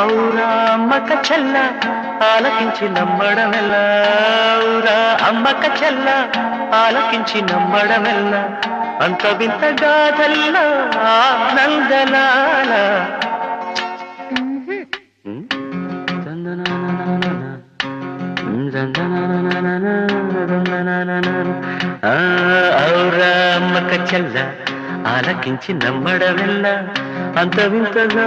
ఔరా అమ్మక చెల్ల ఆలకించి నమ్మడమెల్లా ఔరా అమ్మక చెల్ల ఆలకించి నమ్మడమెల్లా అంత వింత గాథల్లా ఆనందలాల ఔరా అమ్మక చెల్లా ఆలకించి నమ్మడమెల్లా అంత వింతగా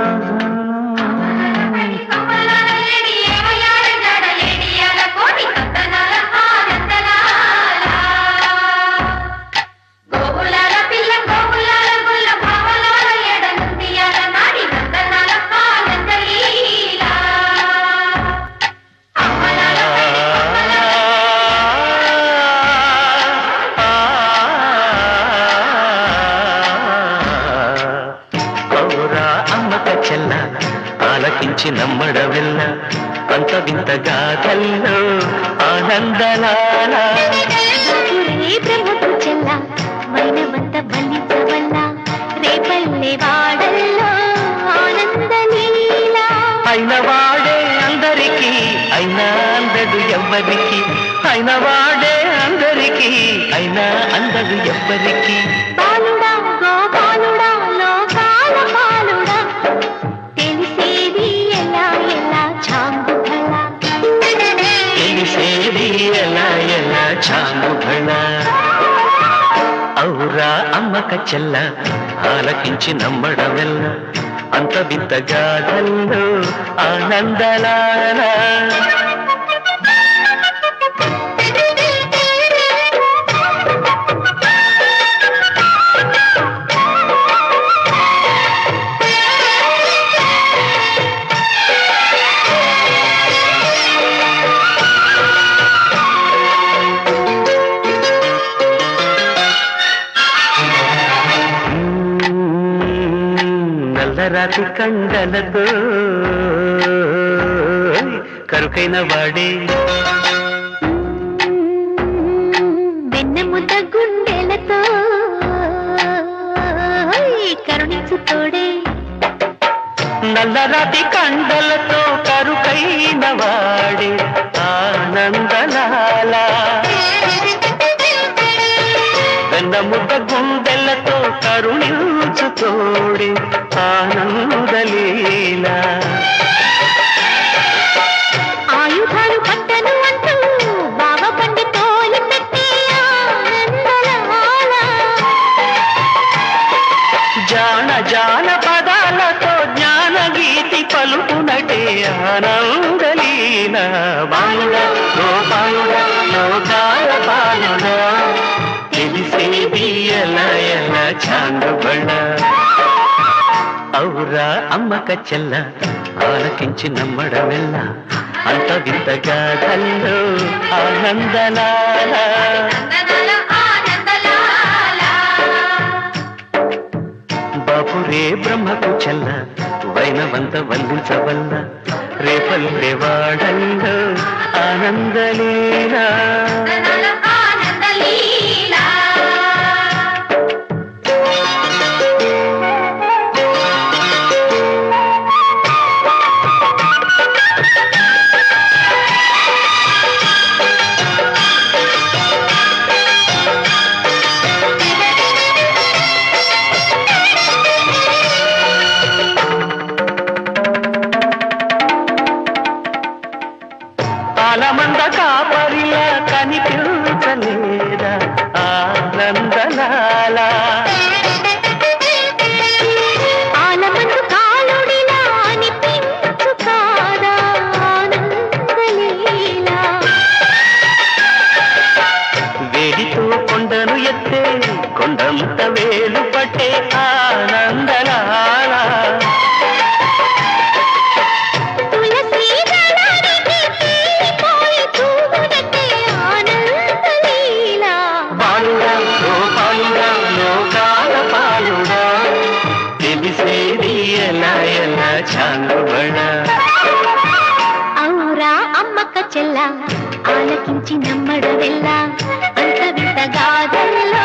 ఆలకించి నమ్మడవెల్ల అంత వింత గాథల్లో ఆనందలాల. అయిన వాడే అందరికీ అయినా అందదు ఎవ్వరికి. అయిన వాడే అందరికీ అయినా అందదు ఎవ్వరికి. ఎలా చాంగుబళ ఔరా అమ్మక చెల్ల ఆలకించి నమ్మడమెల్ల. అంత వింత గాథల్లో ఆనందలాల నల్లరాతి కండలతో కరుకైన వాడే. వెన్నెముద్ద గుండెలతో కరుణించు తోడే నల్లరాతి కండలతో కరుకైన వాడే ఆనందలాల. వెన్నముద్ద జాన జాన పదాలతో జ్ఞాన గీతి పలుకునటే ఆనందలీన బాలుడ గోపాలుడ లోకాల పాలుడ తెలిసేది ఎలా ఎలా చాంగబడ ఔరా అమ్మక చెల్ల ఆలకించి నమ్మడమెల్ల అంత వింతగా కల్లో ఆనందనాల బాపురే బ్రహ్మకు చెల్ల వైనవంత వందించవల్ల. రేపల్లె వాడల్లో ఆనందలేనా ఆలమంద కాపరిలా కనిపించలేదా? ఆనందలాలా. వేడితో కొండను ఎత్తే కొండంత వేలు పట్టే ఆనందలాలా. చాంగుబడ ఔరా అమ్మక్క చెల్ల ఆలకించి నమ్మడవెల్ల అంత వింత గాథల్లో